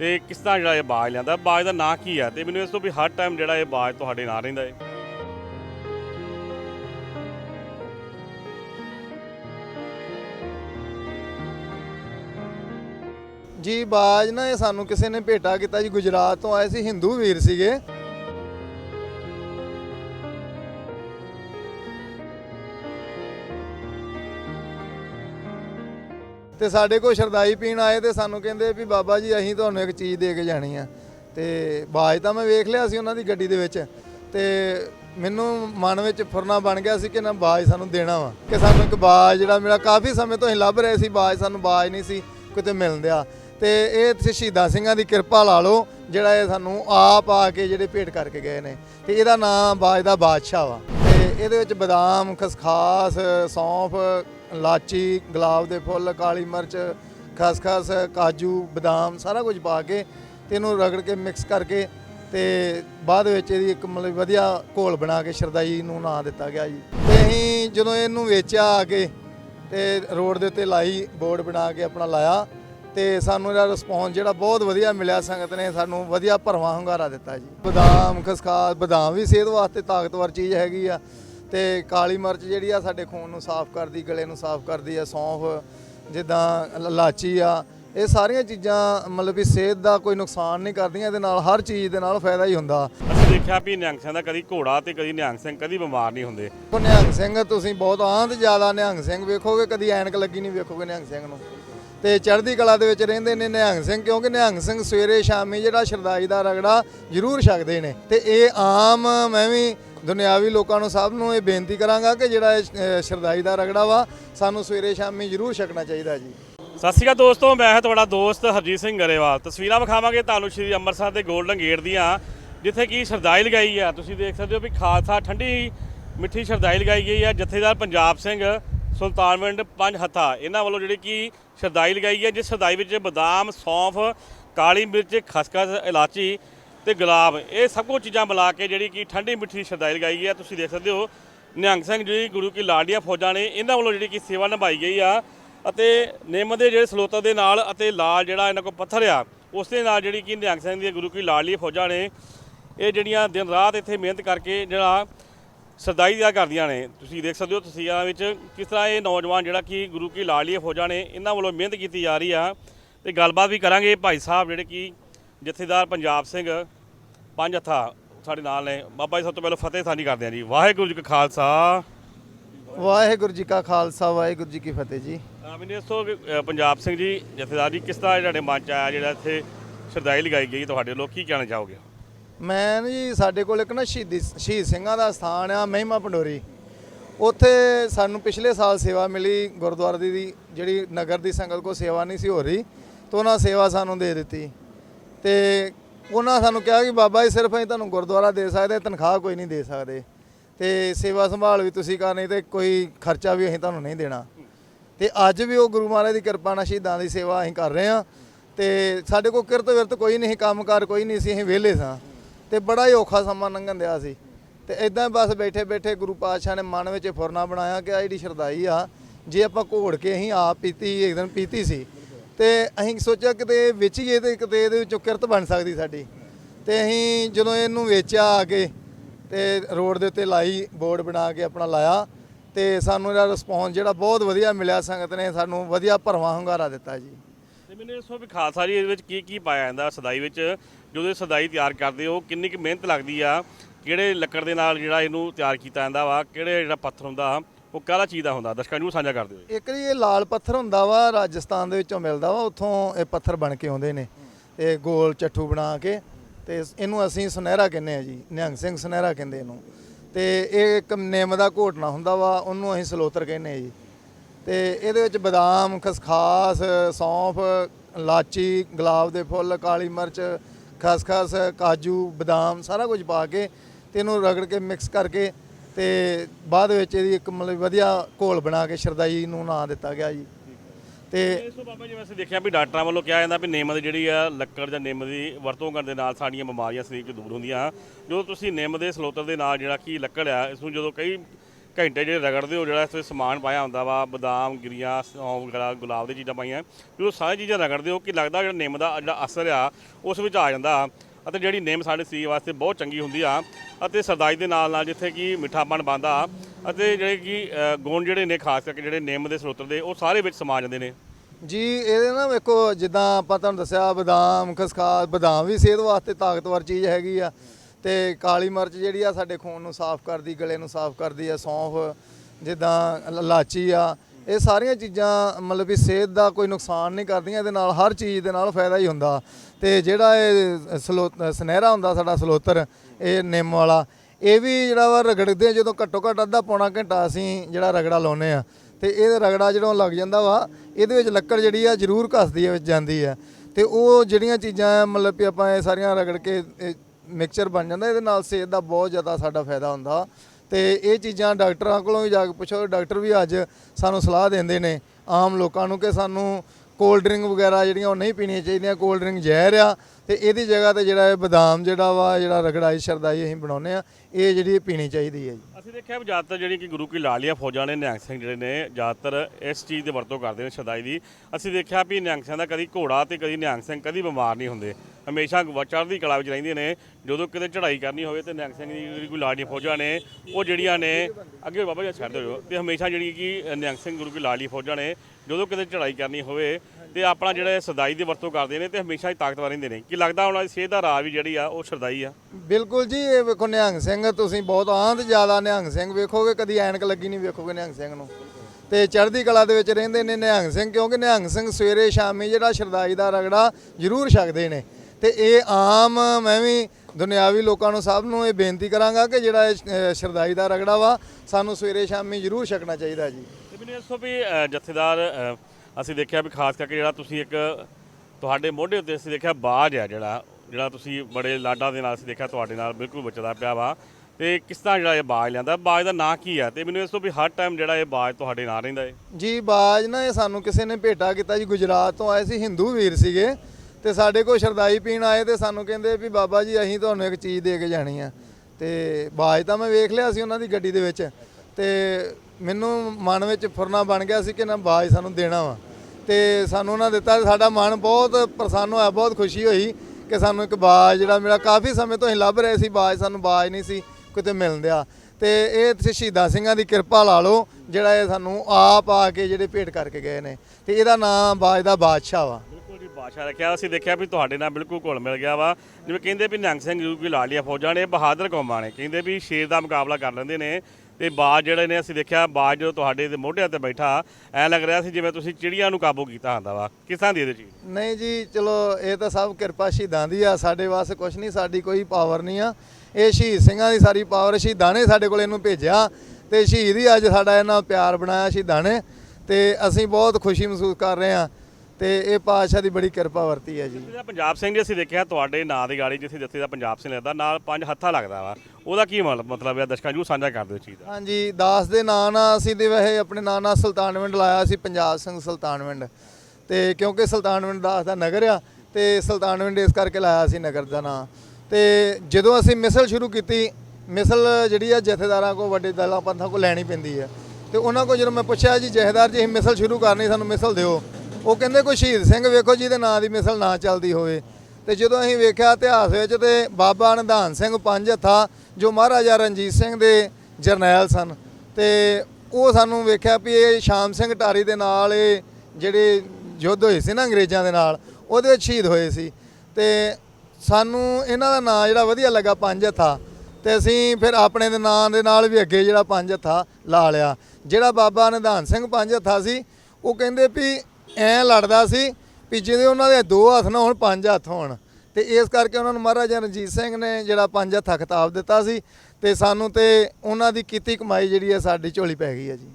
ਤੇ ਕਿਸ ਤਰ੍ਹਾਂ ਜਿਹੜਾ ਇਹ ਬਾਜ ਲੈਂਦਾ ਬਾਜ ਦਾ ਨਾਂ ਕੀ ਹੈ ਤੇ ਮੈਨੂੰ ਇਸ ਤੋਂ ਵੀ ਹਰ ਟਾਈਮ ਜਿਹੜਾ ਇਹ ਬਾਜ ਤੁਹਾਡੇ ਨਾਲ ਰਹਿੰਦਾ ਹੈ ਜੀ, ਬਾਜ ਨਾ ਇਹ ਸਾਨੂੰ ਕਿਸੇ ਨੇ ਭੇਟਾ ਕੀਤਾ ਜੀ, ਗੁਜਰਾਤ ਤੋਂ ਆਏ ਸੀ, ਹਿੰਦੂ ਵੀਰ ਸੀਗੇ। ਤੇ ਸਾਡੇ ਕੋਲ ਸ਼ਰਦਾਈ ਪੀਣ ਆਏ ਤੇ ਸਾਨੂੰ ਕਹਿੰਦੇ ਵੀ ਬਾਬਾ ਜੀ, ਅਸੀਂ ਤੁਹਾਨੂੰ ਇੱਕ ਚੀਜ਼ ਦੇ ਕੇ ਜਾਣੀ ਆ। ਤੇ ਬਾਜ ਤਾਂ ਮੈਂ ਵੇਖ ਲਿਆ ਸੀ ਉਹਨਾਂ ਦੀ ਗੱਡੀ ਦੇ ਵਿੱਚ ਤੇ ਮੈਨੂੰ ਮਨ ਵਿੱਚ ਫੁਰਨਾ ਬਣ ਗਿਆ ਸੀ ਕਿ ਨਾ ਬਾਜ ਸਾਨੂੰ ਦੇਣਾ ਵਾ। ਕਿ ਸਾਨੂੰ ਇੱਕ ਬਾਜ ਜਿਹੜਾ ਮੇਰਾ ਕਾਫੀ ਸਮੇਂ ਤੋਂ ਅਸੀਂ ਲੱਭ ਰਹੇ ਸੀ, ਬਾਜ ਸਾਨੂੰ ਬਾਜ ਨਹੀਂ ਸੀ ਕਿਤੇ ਮਿਲਣ ਦਿਆ ਤੇ ਇਹ ਤੇ ਸ਼ਹੀਦਾਂ ਸਿੰਘਾਂ ਦੀ ਕਿਰਪਾ ਲਾ ਲਓ, ਜਿਹੜਾ ਇਹ ਸਾਨੂੰ ਆਪ ਆ ਕੇ ਜਿਹੜੇ ਭੇਟ ਕਰਕੇ ਗਏ ਨੇ। ਤੇ ਇਹਦਾ ਨਾਮ ਬਾਜ ਦਾ ਬਾਦਸ਼ਾਹ ਵਾ। ਤੇ ਇਹਦੇ ਵਿੱਚ ਬਦਾਮ, ਖਸਖਾਸ, ਸੌਂਫ ਲਾਚੀ, ਗੁਲਾਬ ਦੇ ਫੁੱਲ, ਕਾਲੀ ਮਿਰਚ, ਖਸਖਸ, ਕਾਜੂ, ਬਦਾਮ, ਸਾਰਾ ਕੁਝ ਪਾ ਕੇ ਤੇ ਇਹਨੂੰ ਰਗੜ ਕੇ ਮਿਕਸ ਕਰਕੇ ਤੇ ਬਾਅਦ ਵਿੱਚ ਇਹਦੀ ਇੱਕ ਮਤਲਬ ਵਧੀਆ ਘੋਲ ਬਣਾ ਕੇ ਸ਼ਰਦਾਈ ਨੂੰ ਨਾਂ ਦਿੱਤਾ ਗਿਆ ਜੀ। ਤੇ ਅਸੀਂ ਜਦੋਂ ਇਹਨੂੰ ਵੇਚਿਆ ਆ ਕੇ ਤੇ ਰੋਡ ਦੇ ਉੱਤੇ ਲਾਈ, ਬੋਰਡ ਬਣਾ ਕੇ ਆਪਣਾ ਲਾਇਆ ਤੇ ਸਾਨੂੰ ਇਹਦਾ ਰਿਸਪੌਂਸ ਜਿਹੜਾ ਬਹੁਤ ਵਧੀਆ ਮਿਲਿਆ ਸੰਗਤ ਨੇ, ਸਾਨੂੰ ਵਧੀਆ ਭਰਵਾਂ ਹੁੰਗਾਰਾ ਦਿੱਤਾ ਜੀ। ਬਦਾਮ, ਖਸਖਾਸ, ਬਦਾਮ ਵੀ ਸਿਹਤ ਵਾਸਤੇ ਤਾਕਤਵਰ ਚੀਜ਼ ਹੈਗੀ ਆ। ਤੇ ਕਾਲੀ ਮਿਰਚ ਜਿਹੜੀ ਆ ਸਾਡੇ ਖੂਨ ਨੂੰ ਸਾਫ਼ ਕਰਦੀ ਗਲੇ ਨੂੰ ਸਾਫ਼ ਕਰਦੀ ਆ ਸੌਂਫ ਜਿੱਦਾਂ ਲਾਚੀ ਆ ਇਹ ਸਾਰੀਆਂ ਚੀਜ਼ਾਂ ਮਤਲਬ ਵੀ ਸਿਹਤ ਦਾ ਕੋਈ ਨੁਕਸਾਨ ਨਹੀਂ ਕਰਦੀਆਂ ਇਹਦੇ ਨਾਲ ਹਰ ਚੀਜ਼ ਦੇ ਨਾਲ ਫਾਇਦਾ ਹੀ ਹੁੰਦਾ। ਅਸੀਂ ਦੇਖਿਆ ਵੀ ਨਿਹੰਗ ਸਿੰਘ ਦਾ ਕਦੀ ਘੋੜਾ ਤੇ ਕਦੀ ਨਿਹੰਗ ਸਿੰਘ ਕਦੀ ਬਿਮਾਰ ਨਹੀਂ ਹੁੰਦੇ। ਕੋ ਨਿਹੰਗ ਸਿੰਘ ਤੁਸੀਂ ਬਹੁਤ ਆਂਤ ਜ਼ਿਆਦਾ ਨਿਹੰਗ ਸਿੰਘ ਵੇਖੋਗੇ ਕਦੀ ਐਨਕ ਲੱਗੀ ਨਹੀਂ ਵੇਖੋਗੇ ਨਿਹੰਗ ਸਿੰਘ ਨੂੰ। ਤੇ ਚੜ੍ਹਦੀ ਕਲਾ ਦੇ ਵਿੱਚ ਰਹਿੰਦੇ ਨੇ ਨਿਹੰਗ ਸਿੰਘ ਕਿਉਂਕਿ ਨਿਹੰਗ ਸਿੰਘ ਸਵੇਰੇ ਸ਼ਾਮੀ ਜਿਹੜਾ ਸ਼ਰਦਾਈ ਦਾ ਰਗੜਾ ਜ਼ਰੂਰ ਛਕਦੇ ਨੇ। ਤੇ ਇਹ ਆਮ ਮੈਂ ਵੀ ਦੁਨਿਆਵੀ ਲੋਕਾਂ ਨੂੰ ਸਭ ਨੂੰ ਇਹ ਬੇਨਤੀ ਕਰਾਂਗਾ ਕਿ ਜਿਹੜਾ ਇਹ ਅ, ਸ਼ਰਦਾਈ ਦਾ ਰਗੜਾ ਵਾ ਸਾਨੂੰ ਸਵੇਰੇ ਸ਼ਾਮੀ ਜ਼ਰੂਰ ਛਕਣਾ ਚਾਹੀਦਾ ਜੀ। ਸਤਿ ਸ਼੍ਰੀ ਅਕਾਲ ਦੋਸਤੋ ਮੈਂ ਹਾਂ ਤੁਹਾਡਾ ਦੋਸਤ ਹਰਜੀਤ ਸਿੰਘ ਗਰੇਵਾਲ। ਤਸਵੀਰਾਂ ਵਿਖਾਵਾਂਗੇ ਤੁਹਾਨੂੰ ਸ਼੍ਰੀ ਅੰਮ੍ਰਿਤਸਰ ਦੇ 골ਡਨ ਗੇਟ ਦੀਆਂ ਜਿੱਥੇ ਕੀ ਸ਼ਰਦਾਈ ਲਗਾਈ ਹੈ ਤੁਸੀਂ ਦੇਖ ਸਕਦੇ ਹੋ ਵੀ ਖਾਲਸਾ ਠੰਡੀ ਮਿੱਠੀ ਸ਼ਰਦਾਈ ਲਗਾਈ ਗਈ ਹੈ ਜਥੇਦਾਰ ਪੰਜਾਬ ਸਿੰਘ ਸੁਲਤਾਨਵਿੰਡ ਪੰਜ ਹੱਥਾ ਇਹਨਾਂ ਵੱਲੋਂ ਜਿਹੜੀ ਕਿ ਸ਼ਰਦਾਈ ਲਗਾਈ ਹੈ ਜਿਸ ਸ਼ਰਦਾਈ ਵਿੱਚ ਬਦਾਮ ਸੌਂਫ ਕਾਲੀ ਮਿਰਚ ਖਸਖਸ ਇਲਾਚੀ ਤੇ ਗੁਲਾਬ, ਇਹ ਸਭ ਕੁਝ ਚੀਜ਼ਾਂ ਮਿਲਾ ਕੇ ਜਿਹੜੀ ਕਿ ਠੰਡੀ ਮਿੱਠੀ ਸ਼ਰਦਾਈ ਲਗਾਈ ਹੈ ਤੁਸੀਂ ਦੇਖ ਸਕਦੇ ਹੋ, ਨਿਹੰਗ ਸਿੰਘ ਜੀ, ਗੁਰੂ ਕੀ ਲਾਡੀਆਂ ਫੌਜਾਂ ਨੇ ਇਹਨਾਂ ਵੱਲੋਂ ਜਿਹੜੀ ਕਿ ਸੇਵਾ ਨਿਭਾਈ ਗਈ ਆ ਅਤੇ ਨਿੰਮ ਦੇ ਜਿਹੜੇ ਸਲੋਤਾਂ ਦੇ ਨਾਲ ਅਤੇ ਲਾਲ ਜਿਹੜਾ ਇਹਨਾਂ ਕੋਲ ਪੱਥਰ ਆ, ਉਸ ਦੇ ਨਾਲ ਜਿਹੜੀ ਕਿ ਨਿਹੰਗ ਸਿੰਘ ਦੀ ਗੁਰੂ ਕੀ ਲਾਡਲੀ ਫੌਜਾਂ ਨੇ ਇਹ ਜਿਹੜੀਆਂ ਦਿਨ ਰਾਤ ਇੱਥੇ ਮਿਹਨਤ ਕਰਕੇ ਜਿਹੜਾ ਸਰਦਾਈ ਦਾ ਕਰਦੀਆਂ ਨੇ। ਤੁਸੀਂ ਦੇਖ ਸਕਦੇ ਹੋ ਤਸਵੀਰਾਂ ਵਿੱਚ ਕਿਸ ਤਰ੍ਹਾਂ ਇਹ ਨੌਜਵਾਨ ਜਿਹੜਾ ਕਿ ਗੁਰੂ ਕੀ ਲਾਡਲੀ ਫੌਜਾਂ ਨੇ ਇਹਨਾਂ ਵੱਲੋਂ ਮਿਹਨਤ ਕੀਤੀ ਜਾ ਰਹੀ ਆ ਤੇ ਗੱਲਬਾਤ ਵੀ ਕਰਾਂਗੇ। ਭਾਈ ਸਾਹਿਬ, ਜਿਹੜੇ ਕਿ ਜਥੇਦਾਰ ਪੰਜਾਬ ਸਿੰਘ ਪੰਜ ਹੱਥਾ ਸਾਡੇ ਨਾਲ ਨੇ। ਬਾਬਾ ਜੀ ਸਭ ਤੋਂ ਪਹਿਲਾਂ ਫਤਿਹ ਸਾਂਝੀ ਕਰਦੇ ਆ ਜੀ। ਵਾਹਿਗੁਰੂ ਜੀ ਕਾ ਖਾਲਸਾ। ਵਾਹਿਗੁਰੂ ਜੀ ਕਾ ਖਾਲਸਾ ਵਾਹਿਗੁਰੂ ਜੀ ਕੀ ਫਤਿਹ ਜੀ। ਮੈਨੂੰ ਦੱਸੋ ਪੰਜਾਬ ਸਿੰਘ ਜੀ ਜਥੇਦਾਰ ਜੀ ਕਿਸ ਤਰ੍ਹਾਂ ਤੁਹਾਡੇ ਮਨ ਚ ਆਇਆ ਜਿਹੜਾ ਇੱਥੇ ਸ਼ਰਦਾਈ ਲਗਾਈ ਗਈ ਤੁਹਾਡੇ ਲੋਕ ਕੀ ਕਹਿਣਾ ਚਾਹੋਗੇ? ਮੈਂ ਜੀ ਸਾਡੇ ਕੋਲ ਇੱਕ ਨਾ ਸ਼ਹੀਦੀ ਸ਼ਹੀਦ ਸਿੰਘਾਂ ਦਾ ਸਥਾਨ ਆ ਮਹਿਮਾ ਪੰਡੋਰੀ। ਉੱਥੇ ਸਾਨੂੰ ਪਿਛਲੇ ਸਾਲ ਸੇਵਾ ਮਿਲੀ ਗੁਰਦੁਆਰੇ ਦੀ ਦੀ ਜਿਹੜੀ ਨਗਰ ਦੀ ਸੰਗਤ ਕੋ ਸੇਵਾ ਨਹੀਂ ਸੀ ਹੋ ਰਹੀ ਤਾਂ ਉਹਨਾਂ ਸੇਵਾ ਸਾਨੂੰ ਦੇ ਦਿੱਤੀ। ਤੇ ਉਹਨਾਂ ਸਾਨੂੰ ਕਿਹਾ ਕਿ ਬਾਬਾ ਜੀ ਸਿਰਫ ਅਸੀਂ ਤੁਹਾਨੂੰ ਗੁਰਦੁਆਰਾ ਦੇ ਸਕਦੇ ਤਨਖਾਹ ਕੋਈ ਨਹੀਂ ਦੇ ਸਕਦੇ। ਤੇ ਸੇਵਾ ਸੰਭਾਲ ਵੀ ਤੁਸੀਂ ਕਰਨੀ ਤੇ ਕੋਈ ਖਰਚਾ ਵੀ ਅਸੀਂ ਤੁਹਾਨੂੰ ਨਹੀਂ ਦੇਣਾ। ਤੇ ਅੱਜ ਵੀ ਉਹ ਗੁਰੂ ਮਹਾਰਾਜ ਦੀ ਕਿਰਪਾ ਨਾਲ ਸ਼ਹੀਦਾਂ ਦੀ ਸੇਵਾ ਅਸੀਂ ਕਰ ਰਹੇ ਹਾਂ। ਤੇ ਸਾਡੇ ਕੋਲ ਕਿਰਤ ਵਿਰਤ ਕੋਈ ਨਹੀਂ ਸੀ, ਕੰਮਕਾਰ ਕੋਈ ਨਹੀਂ ਸੀ ਅਸੀਂ ਵਿਹਲੇ ਸਾਂ। ਤੇ ਬੜਾ ਹੀ ਔਖਾ ਸਮਾਂ ਲੰਘਣ ਦਿਆ ਸੀ। ਤੇ ਇਦਾਂ ਬਸ ਬੈਠੇ ਬੈਠੇ ਗੁਰੂ ਪਾਤਸ਼ਾਹ ਨੇ ਮਨ ਵਿੱਚ ਫੁਰਨਾ ਬਣਾਇਆ ਕਿ ਆ ਜਿਹੜੀ ਸ਼ਰਦਾਈ ਆ ਜੇ ਆਪਾਂ ਘੋੜ ਕੇ ਅਸੀਂ ਆਪ ਪੀਤੀ ਇੱਕ ਦਿਨ ਪੀਤੀ ਸੀ ਤੇ ਅਸੀਂ ਸੋਚਿਆ ਕਿਤੇ ਵੇਚੀਏ ਤੇ ਕਿਤੇ ਇਹਦੇ ਵਿੱਚੋਂ ਕਿਰਤ ਬਣ ਸਕਦੀ ਸਾਡੀ। ਤੇ ਅਸੀਂ ਜਦੋਂ ਇਹਨੂੰ ਵੇਚਿਆ ਆ ਕੇ ਤੇ ਰੋਡ ਦੇ ਉੱਤੇ ਲਾਈ, ਬੋਰਡ ਬਣਾ ਕੇ ਆਪਣਾ ਲਾਇਆ ਤੇ ਸਾਨੂੰ ਇਹਦਾ ਰਿਸਪੌਂਸ ਜਿਹੜਾ ਬਹੁਤ ਵਧੀਆ ਮਿਲਿਆ ਸੰਗਤ ਨੇ, ਸਾਨੂੰ ਵਧੀਆ ਭਰਵਾਂ ਹੁੰਗਾਰਾ ਦਿੱਤਾ ਜੀ। ਤੇ ਮੈਨੂੰ ਦੱਸੋ ਵੀ ਖਾਲਸਾ ਜੀ, ਇਹਦੇ ਵਿੱਚ ਕੀ ਕੀ ਪਾਇਆ ਜਾਂਦਾ ਸਦਾਈ ਵਿੱਚ? ਜਦੋਂ ਇਹ ਸਦਾਈ ਤਿਆਰ ਕਰਦੇ ਹੋ, ਕਿੰਨੀ ਕੁ ਮਿਹਨਤ ਲੱਗਦੀ ਆ? ਕਿਹੜੇ ਲੱਕੜ ਦੇ ਨਾਲ ਜਿਹੜਾ ਇਹਨੂੰ ਤਿਆਰ ਕੀਤਾ ਜਾਂਦਾ ਵਾ? ਕਿਹੜੇ ਜਿਹੜਾ ਪੱਥਰ ਹੁੰਦਾ? ਉਹ ਕਾਹਦਾ ਚੀਜ਼ ਦਾ ਹੁੰਦਾ? ਦਰਸ਼ਕਾਂ ਨੂੰ ਸਾਂਝਾ ਕਰਦੇ ਹੋ ਇੱਕ ਜੀ ਇਹ ਲਾਲ ਪੱਥਰ ਹੁੰਦਾ ਵਾ ਰਾਜਸਥਾਨ ਦੇ ਵਿੱਚੋਂ ਮਿਲਦਾ ਵਾ ਉੱਥੋਂ ਇਹ ਪੱਥਰ ਬਣ ਕੇ ਆਉਂਦੇ ਨੇ। ਇਹ ਗੋਲ ਚੱਠੂ ਬਣਾ ਕੇ ਤੇ ਇਹਨੂੰ ਅਸੀਂ ਸੁਨਹਿਰਾ ਕਹਿੰਦੇ ਆ ਜੀ ਨਿਹੰਗ ਸਿੰਘ ਸੁਨਹਿਰਾ ਕਹਿੰਦੇ ਇਹਨੂੰ। ਤੇ ਇਹ ਇੱਕ ਨਿੰਮ ਦਾ ਘੋਟਣਾ ਹੁੰਦਾ ਵਾ ਉਹਨੂੰ ਅਸੀਂ ਸਲੋਤਰ ਕਹਿੰਦੇ ਆ ਜੀ। ਤੇ ਇਹਦੇ ਵਿੱਚ ਬਦਾਮ ਖਸਖਾਸ ਸੌਂਫ ਲਾਚੀ ਗੁਲਾਬ ਦੇ ਫੁੱਲ ਕਾਲੀ ਮਿਰਚ ਖਸਖਸ ਕਾਜੂ ਬਦਾਮ ਸਾਰਾ ਕੁਝ ਪਾ ਕੇ ਤੇ ਇਹਨੂੰ ਰਗੜ ਕੇ ਮਿਕਸ ਕਰਕੇ ਤੇ ਬਾਅਦ ਵਿੱਚ ਇਹਦੀ ਇੱਕ ਮਤਲਬ ਵਧੀਆ ਘੋਲ ਬਣਾ ਕੇ ਸ਼ਰਦਾਈ ਨੂੰ ਨਾਂ ਦਿੱਤਾ ਗਿਆ ਜੀ। ਤੇ ਇਸ ਤੋਂ ਬਾਬਾ ਜੀ ਵੈਸੇ ਦੇਖਿਆ ਵੀ ਡਾਕਟਰਾਂ ਵੱਲੋਂ ਕਿਹਾ ਜਾਂਦਾ ਵੀ ਨਿੰਮ ਦੀ ਜਿਹੜੀ ਆ ਲੱਕੜ ਜਾਂ ਨਿੰਮ ਦੀ ਵਰਤੋਂ ਕਰਨ ਦੇ ਨਾਲ ਸਾਡੀਆਂ ਬਿਮਾਰੀਆਂ ਸਰੀਰ ਤੋਂ ਦੂਰ ਹੁੰਦੀਆਂ। ਜਦੋਂ ਤੁਸੀਂ ਨਿੰਮ ਦੇ ਸਲੋਤਰ ਦੇ ਨਾਲ ਜਿਹੜਾ ਕੀ ਲੱਕੜ ਆ, ਇਸ ਨੂੰ ਜਦੋਂ ਕਈ ਘੰਟੇ ਜਿਹੜੇ ਰਗੜਦੇ ਹੋ, ਜਿਹੜਾ ਇਸ ਵਿੱਚ ਸਮਾਨ ਪਾਇਆ ਹੁੰਦਾ ਵਾ, ਬਦਾਮ, ਗਿਰੀਆਂ, ਸੌਂਫ ਵਗੈਰਾ, ਗੁਲਾਬ ਦੀ ਚੀਜ਼ਾਂ ਪਾਈਆਂ, ਜਦੋਂ ਸਾਰੀਆਂ ਚੀਜ਼ਾਂ ਰਗੜਦੇ ਹੋ, ਕਿ ਲੱਗਦਾ ਜਿਹੜਾ ਨਿੰਮ ਦਾ ਜਿਹੜਾ ਅਸਰ ਆ, ਉਸ ਵਿੱਚ ਆ ਜਾਂਦਾ। ਅਤੇ ਜਿਹੜੀ ਨਿੰਮ ਸਾਡੇ ਸਰੀਰ ਵਾਸਤੇ ਬਹੁਤ ਚੰਗੀ ਹੁੰਦੀ ਆ ਅਤੇ ਸਰਦਾਈ ਦੇ ਨਾਲ ਨਾਲ ਜਿੱਥੇ ਕਿ ਮਿੱਠਾਪਣ ਬਣਦਾ ਅਤੇ ਜਿਹੜੇ ਕਿ ਗੁਣ ਜਿਹੜੇ ਨੇ ਖਾਸ ਕਰਕੇ ਜਿਹੜੇ ਨਿੰਮ ਦੇ ਸਰੋਤਰ ਦੇ, ਉਹ ਸਾਰੇ ਵਿੱਚ ਸਮਾ ਜਾਂਦੇ ਨੇ। ਜੀ, ਇਹਦੇ ਨਾ ਵੇਖੋ, ਜਿੱਦਾਂ ਆਪਾਂ ਤੁਹਾਨੂੰ ਦੱਸਿਆ, ਬਦਾਮ, ਖਸਖਾਸ, ਬਦਾਮ ਵੀ ਸਿਹਤ ਵਾਸਤੇ ਤਾਕਤਵਰ ਚੀਜ਼ ਹੈਗੀ ਆ ਤੇ ਕਾਲੀ ਮਿਰਚ ਜਿਹੜੀ ਆ ਸਾਡੇ ਖੂਨ ਨੂੰ ਸਾਫ਼ ਕਰਦੀ, ਗਲੇ ਨੂੰ ਸਾਫ਼ ਕਰਦੀ ਆ, ਸੌਂਫ, ਜਿੱਦਾਂ ਲ- ਲਾਚੀ ਆ, ਇਹ ਸਾਰੀਆਂ ਚੀਜ਼ਾਂ ਮਤਲਬ ਵੀ ਸਿਹਤ ਦਾ ਕੋਈ ਨੁਕਸਾਨ ਨਹੀਂ ਕਰਦੀਆਂ, ਇਹਦੇ ਨਾਲ ਹਰ ਚੀਜ਼ ਦੇ ਨਾਲ ਫਾਇਦਾ ਹੀ ਹੁੰਦਾ। ਤੇ ਜਿਹੜਾ ਇਹ ਸਲੋ ਸੁਨਹਿਰਾ ਹੁੰਦਾ ਸਾਡਾ ਸਲੋਤਰ, ਇਹ ਨਿੰਮ ਵਾਲਾ, ਇਹ ਵੀ ਜਿਹੜਾ ਵਾ ਰਗੜਦੇ ਜਦੋਂ ਘੱਟੋ ਘੱਟ ਅੱਧਾ ਪੌਣਾ ਘੰਟਾ ਅਸੀਂ ਜਿਹੜਾ ਰਗੜਾ ਲਾਉਨੇ ਆ। ਤੇ ਇਹ ਰਗੜਾ ਜਦੋਂ ਲੱਗ ਜਾਂਦਾ ਵਾ, ਇਹਦੇ ਵਿੱਚ ਲੱਕੜ ਜਿਹੜੀ ਆ ਜ਼ਰੂਰ ਘਸਦੀ ਹੈ ਵਿੱਚ ਜਾਂਦੀ ਹੈ ਤੇ ਉਹ ਜਿਹੜੀਆਂ ਚੀਜ਼ਾਂ, ਮਤਲਬ ਕਿ ਆਪਾਂ ਇਹ ਸਾਰੀਆਂ ਰਗੜ ਕੇ ਮਿਕਸਚਰ ਬਣ ਜਾਂਦਾ, ਇਹਦੇ ਨਾਲ ਸਿਹਤ ਦਾ ਬਹੁਤ ਜ਼ਿਆਦਾ ਸਾਡਾ ਫਾਇਦਾ ਹੁੰਦਾ। ਤੇ ਇਹ ਚੀਜ਼ਾਂ ਡਾਕਟਰਾਂ ਕੋਲੋਂ ਵੀ ਜਾ ਕੇ ਪੁੱਛੋ, ਡਾਕਟਰ ਵੀ ਅੱਜ ਸਾਨੂੰ ਸਲਾਹ ਦਿੰਦੇ ਨੇ, ਆਮ ਲੋਕਾਂ ਨੂੰ ਕਿ ਸਾਨੂੰ ਕੋਲਡ ਡਰਿੰਕ ਵਗੈਰਾ ਜਿਹੜੀਆਂ ਉਹ ਨਹੀਂ ਪੀਣੀਆਂ ਚਾਹੀਦੀਆਂ ਕੋਲਡ ਡਰਿੰਕ ਜ਼ਹਿਰ ਆ ਤੇ ਇਹਦੀ ਜਗ੍ਹਾ ਤੇ ਜਿਹੜਾ ਇਹ ਬਦਾਮ ਜਿਹੜਾ ਵਾ, ਜਿਹੜਾ ਰਗੜਾਈ, ਸ਼ਰਦਾਈ ਅਸੀਂ ਬਣਾਉਂਦੇ ਆ ਇਹ ਜਿਹੜੀ ਪੀਣੀ ਚਾਹੀਦੀ ਹੈ ਜੀ। ਅਸੀਂ ਦੇਖਿਆ ਵੀ ਜ਼ਿਆਦਾਤਰ ਜਿਹੜੀ ਕਿ ਗੁਰੂ ਕੀ ਲਾਲੀਆਂ ਫੌਜਾਂ ਨੇ, ਨਿਹੰਗ ਸਿੰਘ ਜਿਹੜੇ ਨੇ, ਜ਼ਿਆਦਾਤਰ ਇਸ ਚੀਜ਼ ਦੀ ਵਰਤੋਂ ਕਰਦੇ ਨੇ ਸ਼ਦਾਈ ਦੀ। ਅਸੀਂ ਦੇਖਿਆ ਵੀ ਨਿਹੰਗ ਸਿੰਘ ਦਾ ਕਦੀ ਘੋੜਾ ਤੇ ਕਦੀ ਨਿਹੰਗ ਸਿੰਘ ਕਦੀ ਬਿਮਾਰ ਨਹੀਂ ਹੁੰਦੇ। ਹਮੇਸ਼ਾ ਗ- ਚੜ੍ਹਦੀ ਕਲਾ ਵਿੱਚ ਰਹਿੰਦੇ ਨੇ। ਜਦੋਂ ਕਿਤੇ ਚੜ੍ਹਾਈ ਕਰਨੀ ਹੋਵੇ ਤੇ ਨਿਹੰਗ ਸਿੰਘ ਦੀ ਜਿਹੜੀ ਕੋਈ ਲਾਲੀਆਂ ਫੌਜਾਂ ਨੇ, ਉਹ ਜਿਹੜੀਆਂ ਨੇ, ਅੱਗੇ ਬਾਬਾ ਜੀ ਛੱਡ ਦਿਓ। ਤੇ ਹਮੇਸ਼ਾ ਜਿਹੜੀ ਕਿ ਨਿਹੰਗ ਸਿੰਘ ਗੁਰੂ ਕੀ ਲਾਲੀ ਫੌਜਾਂ ਨੇ, ਜਦੋਂ ਕਿਤੇ ਚੜ੍ਹਾਈ ਕਰਨੀ ਹੋਵੇ ਤੇ ਆਪਣਾ ਜਿਹੜਾ ਸਦਾਈ ਦੀ ਵਰਤੋਂ ਕਰਦੇ ਨੇ ਤੇ ਹਮੇਸ਼ਾ ਹੀ ਤਾਕਤਵਰ ਰਹਿੰਦੇ ਨੇ। ਕਿ ਲੱਗਦਾ ਉਹਨਾਂ ਦੀ ਸਿਹਤ ਦਾ ਰਾਜ ਵੀ ਜਿਹੜੀ ਆ ਉਹ ਸ਼ਰਦਾਈ ਆ। ਬਿਲਕੁਲ ਜੀ ਇਹ ਵੇਖੋ ਨਿਹੰਗ ਸਿੰਘ ਤੁਸੀਂ ਬਹੁਤ ਆਂਤ ਜ਼ਿਆਦਾ ਨਿਹੰਗ ਸਿੰਘ ਵੇਖੋਗੇ ਕਦੀ ਐਨਕ ਲੱਗੀ ਨਹੀਂ ਵੇਖੋਗੇ ਨਿਹੰਗ ਸਿੰਘ ਨੂੰ। ਤੇ ਚੜ੍ਹਦੀ ਕਲਾ ਦੇ ਵਿੱਚ ਰਹਿੰਦੇ ਨੇ ਨਿਹੰਗ ਸਿੰਘ ਕਿਉਂਕਿ ਨਿਹੰਗ ਸਿੰਘ ਸਵੇਰੇ ਸ਼ਾਮੀ ਜਿਹੜਾ ਸ਼ਰਦਾਈ ਦਾ ਰਗੜਾ ਜ਼ਰੂਰ ਛਕਦੇ ਨੇ। ਤੇ ਇਹ ਆਮ ਮੈਂ ਵੀ ਦੁਨਿਆਵੀ ਲੋਕਾਂ ਨੂੰ ਸਭ ਨੂੰ ਇਹ ਬੇਨਤੀ ਕਰਾਂਗਾ ਕਿ ਜਿਹੜਾ ਇਹ ਅ, ਸ਼ਰਦਾਈ ਦਾ ਰਗੜਾ ਵਾ ਸਾਨੂੰ ਸਵੇਰੇ ਸ਼ਾਮੀ ਜ਼ਰੂਰ ਛਕਣਾ ਚਾਹੀਦਾ ਜੀ। ਤੇ ਮੈਨੂੰ ਇਹ ਦੱਸੋ ਵੀ ਅ, ਜਥੇਦਾਰ ਅ, ਅਸੀਂ ਦੇਖਿਆ ਵੀ ਖਾਸ ਕਰਕੇ ਜਿਹੜਾ ਤੁਸੀਂ ਇੱਕ ਤੁਹਾਡੇ ਮੋਢੇ ਉੱਤੇ ਅਸੀਂ ਦੇਖਿਆ ਬਾਜ ਹੈ ਜਿਹੜਾ ਜਿਹੜਾ ਤੁਸੀਂ ਬੜੇ ਲਾਡਾਂ ਦੇ ਨਾਲ ਅਸੀਂ ਦੇਖਿਆ ਤੁਹਾਡੇ ਨਾਲ ਬਿਲਕੁਲ ਬਚਦਾ ਪਿਆ ਵਾ। ਤੇ ਕਿਸ ਤਰ੍ਹਾਂ ਜਿਹੜਾ ਇਹ ਬਾਜ ਲੈਂਦਾ ਬਾਜ ਦਾ ਨਾਂ ਕੀ ਹੈ? ਤੇ ਮੈਨੂੰ ਇਹ ਦੱਸੋ ਵੀ ਹਰ ਟਾਈਮ ਜਿਹੜਾ ਇਹ ਬਾਜ ਤੁਹਾਡੇ ਨਾਲ ਰਹਿੰਦਾ ਹੈ ਜੀ, ਬਾਜ ਨਾ ਇਹ ਸਾਨੂੰ ਕਿਸੇ ਨੇ ਭੇਟਾ ਕੀਤਾ ਜੀ। ਗੁਜਰਾਤ ਤੋਂ ਆਏ ਸੀ, ਹਿੰਦੂ ਵੀਰ ਸੀਗੇ। ਤੇ ਸਾਡੇ ਕੋਲ ਸ਼ਰਦਾਈ ਪੀਣ ਆਏ ਤੇ ਸਾਨੂੰ ਕਹਿੰਦੇ ਵੀ ਬਾਬਾ ਜੀ, ਅਸੀਂ ਤੁਹਾਨੂੰ ਇੱਕ ਚੀਜ਼ ਦੇ ਕੇ ਜਾਣੀ ਆ। ਤੇ ਬਾਜ ਤਾਂ ਮੈਂ ਵੇਖ ਲਿਆ ਸੀ ਉਹਨਾਂ ਦੀ ਗੱਡੀ ਦੇ ਵਿੱਚ। ਤੇ ਮੈਨੂੰ ਮਨ ਵਿੱਚ ਫੁਰਨਾ ਬਣ ਗਿਆ ਸੀ ਕਿ ਨਾ ਬਾਜ ਸਾਨੂੰ ਦੇਣਾ ਵਾ। ਤੇ ਸਾਨੂੰ ਉਹਨਾਂ ਦਿੱਤਾ ਤੇ ਸਾਡਾ ਮਨ ਬਹੁਤ ਪ੍ਰਸੰਨ ਹੋਇਆ, ਬਹੁਤ ਖੁਸ਼ੀ ਹੋਈ ਕਿ ਸਾਨੂੰ ਇੱਕ ਬਾਜ ਜਿਹੜਾ ਮੇਰਾ ਕਾਫੀ ਸਮੇਂ ਤੋਂ ਅਸੀਂ ਲੱਭ ਰਹੇ ਸੀ, ਬਾਜ ਸਾਨੂੰ ਬਾਜ ਨਹੀਂ ਸੀ ਕਿਤੇ ਮਿਲਣ ਦਿਆ ਤੇ ਇਹ ਤੁਸੀਂ ਸ਼ਹੀਦਾਂ ਸਿੰਘਾਂ ਦੀ ਕਿਰਪਾ ਲਾ ਲਓ, ਜਿਹੜਾ ਇਹ ਸਾਨੂੰ ਆਪ ਆ ਕੇ ਜਿਹੜੇ ਭੇਟ ਕਰਕੇ ਗਏ ਨੇ। ਤੇ ਇਹਦਾ ਨਾਮ ਬਾਜ ਦਾ ਬਾਦਸ਼ਾਹ ਵਾ। ਬਿਲਕੁਲ ਜੀ, ਬਾਦਸ਼ਾਹ ਰੱਖਿਆ ਅਸੀਂ ਦੇਖਿਆ ਵੀ ਤੁਹਾਡੇ ਨਾਲ ਬਿਲਕੁਲ ਘੁਲ ਮਿਲ ਗਿਆ ਵਾ। ਜਿਵੇਂ ਕਹਿੰਦੇ ਵੀ ਨਿਹੰਗ ਸਿੰਘ ਗੁਰੂ ਕੀ ਲਾਲੀਆਂ ਫੌਜਾਂ ਨੇ ਬਹਾਦਰ ਕੌਮਾਂ ਨੇ। ਕਹਿੰਦੇ ਵੀ ਸ਼ੇਰ ਦਾ ਮੁਕਾਬਲਾ ਕਰ ਲੈਂਦੇ ਨੇ। ਤੇ ਬਾਜ ਜਿਹੜੇ ਨੇ ਅਸੀਂ ਦੇਖਿਆ ਬਾਜ ਜਦੋਂ ਤੁਹਾਡੇ ਦੇ ਮੋਢਿਆਂ ਤੇ ਬੈਠਾ ਐ ਲੱਗ ਰਿਹਾ ਸੀ ਜਿਵੇਂ ਤੁਸੀਂ ਚਿੜੀਆਂ ਨੂੰ ਕਾਬੂ ਕੀਤਾ ਹੁੰਦਾ ਵਾ। ਕਿਸ ਦੀ ਇਹਦੇ ਚੀਜ਼ ਨਹੀਂ ਜੀ ਚਲੋ ਇਹ ਤਾਂ ਸਭ ਕਿਰਪਾ ਸ਼ਹੀਦਾਂ ਦੀ ਆ। ਸਾਡੇ ਵਾਸਤੇ ਕੁਝ ਨਹੀਂ ਸਾਡੀ ਕੋਈ ਪਾਵਰ ਨਹੀਂ ਆ। ਇਹ ਸ਼ਹੀਦ ਸਿੰਘਾਂ ਦੀ ਸਾਰੀ ਪਾਵਰ ਸ਼ਹੀਦਾਂ ਨੇ ਸਾਡੇ ਕੋਲ ਇਹਨੂੰ ਭੇਜਿਆ। ਤੇ ਸ਼ਹੀਦ ਹੀ ਅੱਜ ਸਾਡਾ ਇਹਨਾਂ ਪਿਆਰ ਬਣਾਇਆ ਸ਼ਹੀਦਾਂ ਨੇ। ਤੇ ਅਸੀਂ ਬਹੁਤ ਖੁਸ਼ੀ ਮਹਿਸੂਸ ਕਰ ਰਹੇ ਹਾਂ। ਤੇ ਇਹ ਪਾਤਸ਼ਾਹ ਦੀ ਬੜੀ ਕਿਰਪਾ ਵਰਤੀ ਹੈ ਜੀ। ਪੰਜਾਬ ਸਿੰਘ ਜੀ ਅਸੀਂ ਦੇਖਿਆ ਤੁਹਾਡੇ ਨਾਂ ਦੀ ਗਾੜੀ ਜਿੱਥੇ ਜੱਥੇ ਦਾ ਪੰਜਾਬ ਸਿੰਘ ਲੱਗਦਾ ਨਾਲ ਪੰਜ ਹੱਥਾਂ ਲੱਗਦਾ ਵਾ। ਉਹਦਾ ਕੀ ਮਤਲਬ ਮਤਲਬ ਹੈ ਦਰਸ਼ਕਾਂ ਨੂੰ ਸਾਂਝਾ ਕਰ ਦਿਓ ਚੀਜ਼ ਦਾ? ਹਾਂਜੀ, ਦਾਸ ਦੇ ਨਾਂ ਨਾਲ ਅਸੀਂ ਤੇ ਵੈਸੇ ਆਪਣੇ ਨਾਂ ਨਾਲ ਸੁਲਤਾਨਵਿੰਡ ਲਾਇਆ ਸੀ, ਪੰਜਾਬ ਸਿੰਘ ਸੁਲਤਾਨਵਿੰਡ ਤੇ ਕਿਉਂਕਿ ਸੁਲਤਾਨਵਿੰਡ ਦਾਸ ਦਾ ਨਗਰ ਆ, ਤੇ ਸੁਲਤਾਨਵਿੰਡ ਇਸ ਕਰਕੇ ਲਾਇਆ ਸੀ ਨਗਰ ਦਾ ਨਾਂ। ਤੇ ਜਦੋਂ ਅਸੀਂ ਮਿਸਲ ਸ਼ੁਰੂ ਕੀਤੀ, ਮਿਸਲ ਜਿਹੜੀ ਆ ਜਥੇਦਾਰਾਂ ਕੋ ਵੱਡੇ ਦਲਾਂ ਪੰਥਾਂ ਕੋ ਲੈਣੀ ਪੈਂਦੀ ਹੈ ਤੇ ਉਹਨਾਂ ਕੋ ਜਦੋਂ ਮੈਂ ਪੁੱਛਿਆ ਜੀ, ਜਥੇਦਾਰ ਜੀ, ਅਸੀਂ ਮਿਸਲ ਸ਼ੁਰੂ ਕਰਨੀ, ਸਾਨੂੰ ਮਿਸਲ ਦਿਓ। ਉਹ ਕਹਿੰਦੇ ਕੋਈ ਸ਼ਹੀਦ ਸਿੰਘ ਵੇਖੋ ਜਿਹਦੇ ਨਾਂ ਦੀ ਮਿਸਲ ਨਾ ਚੱਲਦੀ ਹੋਵੇ। ਤੇ ਜਦੋਂ ਅਸੀਂ ਵੇਖਿਆ ਇਤਿਹਾਸ ਵਿੱਚ ਤੇ ਬਾਬਾ ਨਿਧਾਨ ਸਿੰਘ ਪੰਜ ਹੱਥਾ, ਜੋ ਮਹਾਰਾਜਾ ਰਣਜੀਤ ਸਿੰਘ ਦੇ ਜਰਨੈਲ ਸਨ, ਤੇ ਉਹ ਸਾਨੂੰ ਵੇਖਿਆ ਵੀ ਇਹ ਸ਼ਾਮ ਸਿੰਘ ਟਾਰੀ ਦੇ ਨਾਲ ਇਹ ਜਿਹੜੇ ਯੁੱਧ ਹੋਏ ਸੀ ਨਾ ਅੰਗਰੇਜ਼ਾਂ ਦੇ ਨਾਲ, ਉਹਦੇ ਵਿੱਚ ਸ਼ਹੀਦ ਹੋਏ ਸੀ। ਤੇ ਸਾਨੂੰ ਇਹਨਾਂ ਦਾ ਨਾਂ ਜਿਹੜਾ ਵਧੀਆ ਲੱਗਾ ਪੰਜ ਹੱਥਾ, ਤੇ ਅਸੀਂ ਫਿਰ ਆਪਣੇ ਦੇ ਨਾਂ ਦੇ ਨਾਲ ਵੀ ਅੱਗੇ ਜਿਹੜਾ ਪੰਜ ਹੱਥਾ ਲਾ ਲਿਆ। ਜਿਹੜਾ ਬਾਬਾ ਨਿਧਾਨ ਸਿੰਘ ਪੰਜ ਹੱਥਾ ਸੀ, ਉਹ ਕਹਿੰਦੇ ਵੀ ਐਂ ਲੜਦਾ ਸੀ ਵੀ ਜਿਹਦੇ ਉਹਨਾਂ ਦੇ ਦੋ ਹੱਥ ਨਾ ਹੋਣ, ਪੰਜ ਹੱਥ ਹੋਣ। ਤੇ ਇਸ ਕਰਕੇ ਉਹਨਾਂ ਨੂੰ ਮਹਾਰਾਜਾ ਰਣਜੀਤ ਸਿੰਘ ਨੇ ਜਿਹੜਾ ਪੰਜ ਹੱਥਾ ਖਿਤਾਬ ਦਿੱਤਾ ਸੀ ਤੇ ਸਾਨੂੰ ਤੇ ਉਹਨਾਂ ਦੀ ਕੀਤੀ ਕਮਾਈ ਜਿਹੜੀ ਹੈ ਸਾਡੀ ਝੋਲੀ ਪੈ ਗਈ ਹੈ ਜੀ।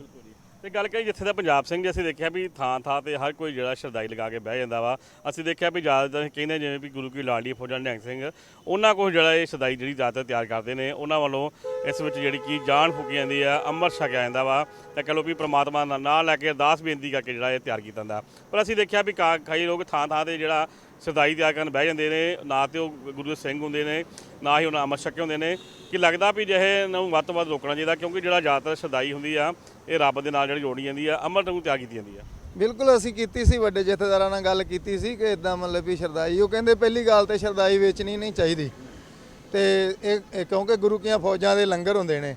ਤੇ ਗੱਲ ਕਰੀ ਜਿੱਥੇ ਦਾ ਪੰਜਾਬ ਸਿੰਘ ਜੀ ਅਸੀਂ ਦੇਖਿਆ ਵੀ ਥਾਂ ਥਾਂ ਤੇ ਹਰ ਕੋਈ ਜਿਹੜਾ ਸ਼ਰਦਾਈ ਲਗਾ ਕੇ ਬਹਿ ਜਾਂਦਾ ਵਾ। ਅਸੀਂ ਦੇਖਿਆ ਵੀ ਜ਼ਿਆਦਾਤਰ ਕਹਿੰਦੇ ਜਿਵੇਂ ਵੀ ਗੁਰੂ ਕੀ ਲਾਡੀ, ਫੌਜਾਂ ਨਿਹੰਗ ਸਿੰਘ, ਉਹਨਾਂ ਕੋਲ ਜਿਹੜਾ ਇਹ ਸ਼ਰਦਾਈ ਜਿਹੜੀ ਜ਼ਿਆਦਾਤਰ ਤਿਆਰ ਕਰਦੇ ਨੇ, ਉਹਨਾਂ ਵੱਲੋਂ ਇਸ ਵਿੱਚ ਜਿਹੜੀ ਕੀ ਜਾਨ ਫੂਕੀ ਜਾਂਦੀ ਆ, ਅੰਮ੍ਰਿਤ ਛਕਿਆ ਜਾਂਦਾ ਵਾ। ਤਾਂ ਕਹ ਲਓ ਵੀ ਪ੍ਰਮਾਤਮਾ ਦਾ ਨਾਂ ਲੈ ਕੇ ਅਰਦਾਸ ਬੇਨਤੀ ਕਰਕੇ ਜਿਹੜਾ ਇਹ ਤਿਆਰ ਕੀਤਾ ਜਾਂਦਾ। ਪਰ ਅਸੀਂ ਦੇਖਿਆ ਵੀ ਕਾ- ਕਈ ਲੋਕ ਥਾਂ ਥਾਂ ਤੇ ਜਿਹੜਾ ਸਰਦਾਈ ਤਿਆਰ ਕਰਨ ਬਹਿ ਜਾਂਦੇ ਨੇ, ਨਾ ਤੇ ਉਹ ਗੁਰੂ ਦੇ ਸਿੰਘ ਹੁੰਦੇ ਨੇ, ਨਾ ਹੀ ਉਹਨਾਂ ਅੰਮ੍ਰਿਤ ਛਕੇ ਹੁੰਦੇ ਨੇ। ਕਿ ਲੱਗਦਾ ਵੀ ਜਿਹੇ ਨੂੰ ਵੱਧ ਤੋਂ ਵੱਧ ਰੋਕਣਾ ਚਾਹੀਦਾ, ਕਿਉਂਕਿ ਜਿਹੜਾ ਜ਼ਿਆਦਾਤਰ ਸਰਦਾਈ ਹੁੰਦੀ ਆ ਇਹ ਰੱਬ ਦੇ ਨਾਲ ਜਿਹੜੀ ਜੋੜੀ ਜਾਂਦੀ ਆ ਅੰਮ੍ਰਿਤ ਨੂੰ ਤਿਆਰ ਕੀਤੀ ਜਾਂਦੀ ਆ। ਬਿਲਕੁਲ ਅਸੀਂ ਕੀਤੀ ਸੀ, ਵੱਡੇ ਜਥੇਦਾਰਾਂ ਨਾਲ ਗੱਲ ਕੀਤੀ ਸੀ ਕਿ ਇਦਾਂ ਮਤਲਬ ਵੀ ਸ਼ਰਦਾਈ, ਉਹ ਕਹਿੰਦੇ ਪਹਿਲੀ ਗੱਲ ਤੇ ਸ਼ਰਦਾਈ ਵੇਚਣੀ ਨਹੀਂ ਚਾਹੀਦੀ। ਤੇ ਇਹ ਇਹ ਕਿਉਂਕਿ ਗੁਰੂ ਕੀਆਂ ਫੌਜਾਂ ਦੇ ਲੰਗਰ ਹੁੰਦੇ ਨੇ।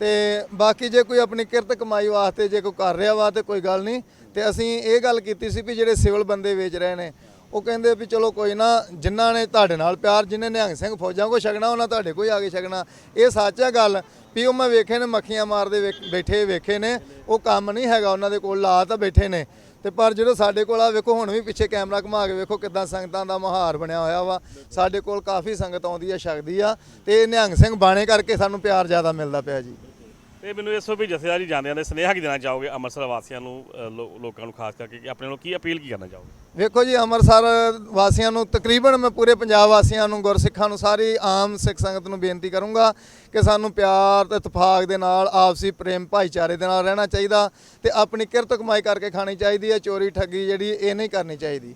ਤੇ ਬਾਕੀ ਜੇ ਕੋਈ ਆਪਣੀ ਕਿਰਤ ਕਮਾਈ ਵਾਸਤੇ ਜੇ ਕੋਈ ਕਰ ਰਿਹਾ ਵਾ ਤੇ ਕੋਈ ਗੱਲ ਨਹੀਂ। ਤੇ ਅਸੀਂ ਇਹ ਗੱਲ ਕੀਤੀ ਸੀ ਵੀ ਜਿਹੜੇ ਸਿਵਲ ਬੰਦੇ ਵੇਚ ਰਹੇ ਨੇ ਉਹ ਕਹਿੰਦੇ ਵੀ ਚਲੋ ਕੋਈ ਨਾ, ਜਿਨ੍ਹਾਂ ਨੇ ਤੁਹਾਡੇ ਨਾਲ ਪਿਆਰ, ਜਿਨ੍ਹਾਂ ਨਿਹੰਗ ਸਿੰਘ ਫੌਜਾਂ ਕੋ ਛਕਣਾ, ਉਹਨਾਂ ਤੁਹਾਡੇ ਕੋਈ ਆ ਕੇ ਛਕਣਾ। ਇਹ ਸੱਚ ਹੈ ਗੱਲ ਵੀ ਉਹ ਮੈਂ ਵੇਖੇ ਨੇ, ਮੱਖੀਆਂ ਮਾਰਦੇ ਵੇਖ- ਬੈਠੇ ਵੇਖੇ ਨੇ, ਉਹ ਕੰਮ ਨਹੀਂ ਹੈਗਾ ਉਹਨਾਂ ਦੇ ਕੋਲ, ਲਾ ਤਾਂ ਬੈਠੇ ਨੇ। ਤੇ ਪਰ ਜਦੋਂ ਸਾਡੇ ਕੋਲ ਆ, ਵੇਖੋ ਹੁਣ ਵੀ ਪਿੱਛੇ ਕੈਮਰਾ ਘੁਮਾ ਕੇ ਵੇਖੋ ਕਿੱਦਾਂ ਸੰਗਤਾਂ ਦਾ ਮਹਾਰ ਬਣਿਆ ਹੋਇਆ ਵਾ। ਸਾਡੇ ਕੋਲ ਕਾਫੀ ਸੰਗਤ ਆਉਂਦੀ ਆ, ਛਕਦੀ ਆ। ਤੇ ਨਿਹੰਗ ਸਿੰਘ ਬਾਣੇ ਕਰਕੇ ਸਾਨੂੰ ਪਿਆਰ ਜ਼ਿਆਦਾ ਮਿਲਦਾ ਪਿਆ ਜੀ। ਤੇ ਮੈਨੂੰ ਦੱਸੋ ਵੀ ਜਥੇਦਾਰੀ ਜਾਂਦਿਆਂ ਦੇ ਸੁਨੇਹਾ ਕੀ ਦੇਣਾ ਚਾਹੋਗੇ ਅੰਮ੍ਰਿਤਸਰ ਵਾਸੀਆਂ ਨੂੰ ਲੋ- ਲੋਕਾਂ ਨੂੰ ਖਾਸ ਕਰਕੇ ਕਿ ਆਪਣੇ ਨੂੰ ਕੀ ਅਪੀਲ ਕੀ ਕਰਨਾ ਚਾਹੋਗੇ? ਵੇਖੋ ਜੀ, ਅੰਮ੍ਰਿਤਸਰ ਵਾਸੀਆਂ ਨੂੰ ਤਕਰੀਬਨ ਮੈਂ ਪੂਰੇ ਪੰਜਾਬ ਵਾਸੀਆਂ ਨੂੰ, ਗੁਰਸਿੱਖਾਂ ਨੂੰ, ਸਾਰੀ ਆਮ ਸਿੱਖ ਸੰਗਤ ਨੂੰ ਬੇਨਤੀ ਕਰੂੰਗਾ ਕਿ ਸਾਨੂੰ ਪਿਆਰ ਤੇ ਇਤਫਾਕ ਦੇ ਨਾਲ, ਆਪਸੀ ਪ੍ਰੇਮ ਭਾਈਚਾਰੇ ਦੇ ਨਾਲ ਰਹਿਣਾ ਚਾਹੀਦਾ ਤੇ ਆਪਣੀ ਕਿਰਤ ਕਮਾਈ ਕਰਕੇ ਖਾਣੀ ਚਾਹੀਦੀ ਹੈ, ਚੋਰੀ ਠੱਗੀ ਜਿਹੜੀ, ਇਹ ਨਹੀਂ ਕਰਨੀ ਚਾਹੀਦੀ।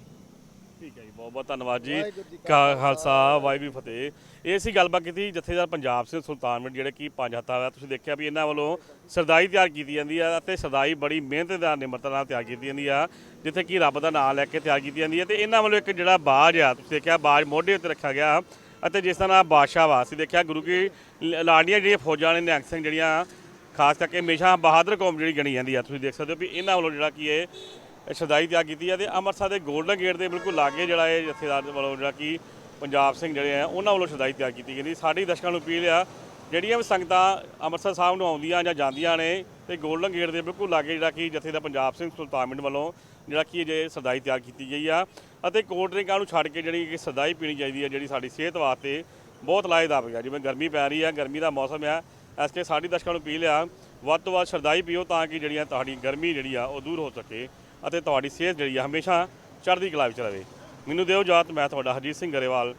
ਬਹੁਤ ਬਹੁਤ ਧੰਨਵਾਦ ਜੀ। ਕਾ ਖਾਲਸਾ ਵਾਹਿਗੁਰੂ ਜੀ ਫਤਿਹ। ਇਹ ਸੀ ਗੱਲਬਾਤ ਕੀਤੀ ਜਥੇਦਾਰ ਪੰਜਾਬ ਸਿੰਘ ਸੁਲਤਾਨਵਿੰਡ ਜਿਹੜੇ ਕੀ ਪੰਜ ਹੱਥਾਂ ਦਾ ਤੁਸੀਂ ਦੇਖਿਆ ਵੀ ਇਹਨਾਂ ਵੱਲੋਂ ਸਰਦਾਈ ਤਿਆਰ ਕੀਤੀ ਜਾਂਦੀ ਆ ਅਤੇ ਸਰਦਾਈ ਬੜੀ ਮਿਹਨਤ ਦਾ ਨਿਮਰਤਾ ਨਾਲ ਤਿਆਰ ਕੀਤੀ ਜਾਂਦੀ ਆ ਜਿੱਥੇ ਕਿ ਰੱਬ ਦਾ ਨਾਮ ਲੈ ਕੇ ਤਿਆਰ ਕੀਤੀ ਜਾਂਦੀ ਹੈ ਤੇ ਇਹਨਾਂ ਵੱਲੋਂ ਇੱਕ ਜਿਹੜਾ ਬਾਜ ਆ ਤੁਸੀਂ ਦੇਖਿਆ ਬਾਜ ਮੋਢੇ ਉੱਤੇ ਰੱਖਿਆ ਗਿਆ ਅਤੇ ਜਿਸ ਦਾ ਨਾਮ ਬਾਦਸ਼ਾਹ ਵਾ ਅਸੀਂ ਦੇਖਿਆ ਗੁਰੂ ਕੀ ਲ- ਲਾਡੀਆਂ ਜਿਹੜੀਆਂ ਫੌਜਾਂ ਨੇ ਨਿਹੰਗ ਸਿੰਘ ਜਿਹੜੀਆਂ ਖਾਸ ਕਰਕੇ ਹਮੇਸ਼ਾ ਬਹਾਦਰ ਕੌਮ ਜਿਹੜੀ ਗਣੀ ਜਾਂਦੀ ਆ ਤੁਸੀਂ ਦੇਖ ਸਕਦੇ ਹੋ ਵੀ ਇਹਨਾਂ ਵੱਲੋਂ ਜਿਹੜਾ ਕੀ ਇਹ ਸ਼ਰਦਾਈ ਤਿਆਰ ਕੀਤੀ ਹੈ ਤੇ ਅੰਮ੍ਰਿਤਸਰ ਦੇ 골ਡਨ ਗੇਟ ਦੇ ਬਿਲਕੁਲ ਲਾਗੇ ਜਿਹੜਾ ਇਹ ਜਥੇਦਾਰ ਵੱਲੋਂ ਜਿਹੜਾ ਕਿ ਪੰਜਾਬ ਸਿੰਘ ਜਿਹੜੇ ਆ, ਉਹਨਾਂ ਵੱਲੋਂ ਸ਼ਰਦਾਈ ਤਿਆਰ ਕੀਤੀ ਗਈ ਸਾਡੀ ਦਰਸ਼ਕਾਂ ਨੂੰ ਅਪੀਲ ਆ, ਜਿਹੜੀਆਂ ਵੀ ਸੰਗਤਾਂ ਅੰਮ੍ਰਿਤਸਰ ਸਾਹਿਬ ਨੂੰ ਆਉਂਦੀਆਂ ਜਾਂ ਜਾਂਦੀਆਂ ਨੇ ਤੇ 골ਡਨ ਗੇਟ ਦੇ ਬਿਲਕੁਲ ਲਾਗੇ ਜਿਹੜਾ ਕਿ ਜਥੇਦਾਰ ਪੰਜਾਬ ਸਿੰਘ ਸੁਲਤਾਨ ਸੁਲਤਾਨਵਿੰਡ ਵੱਲੋਂ ਜਿਹੜਾ ਕਿ ਜੇ ਸਰਦਾਈ ਤਿਆਰ ਕੀਤੀ ਗਈ ਆ ਅਤੇ ਕੋਲਡ ਡਰਿੰਕਾਂ ਨੂੰ ਛੱਡ ਕੇ ਜਿਹੜੀ ਕਿ ਸਰਦਾਈ ਪੀਣੀ ਚਾਹੀਦੀ ਹੈ, ਜਿਹੜੀ ਸਾਡੀ ਸਿਹਤ ਵਾਸਤੇ ਬਹੁਤ ਲਾਹੇਦਾਰ ਹੈ ਜਿਵੇਂ ਗਰਮੀ ਪੈ ਰਹੀ ਹੈ ਗਰਮੀ ਦਾ ਮੌਸਮ ਆ, ਇਸ ਕੇ ਸਾਡੀ ਦਰਸ਼ਕਾਂ ਨੂੰ ਅਪੀਲ ਆ, ਵੱਧ ਤੋਂ ਵੱਧ ਸਰਦਾਈ ਪੀਓ ਤਾਂ ਕਿ ਜਿਹੜੀਆਂ ਤੁਹਾਡੀ ਗਰਮੀ ਜਿਹੜੀ ਆ, ਉਹ ਦੂਰ ਹੋ ਸਕੇ। ਅਤੇ ਤੁਹਾਡੀ ਸਿਹਤ ਜਿਹੜੀ ਆ ਹਮੇਸ਼ਾ ਚੜ੍ਹਦੀ ਕਲਾ ਵਿੱਚ ਰਹੇ। ਮੈਨੂੰ ਦਿਓ ਜਾਤ ਮੈਂ ਤੁਹਾਡਾ ਹਰਜੀਤ ਸਿੰਘ ਗਰੇਵਾਲ।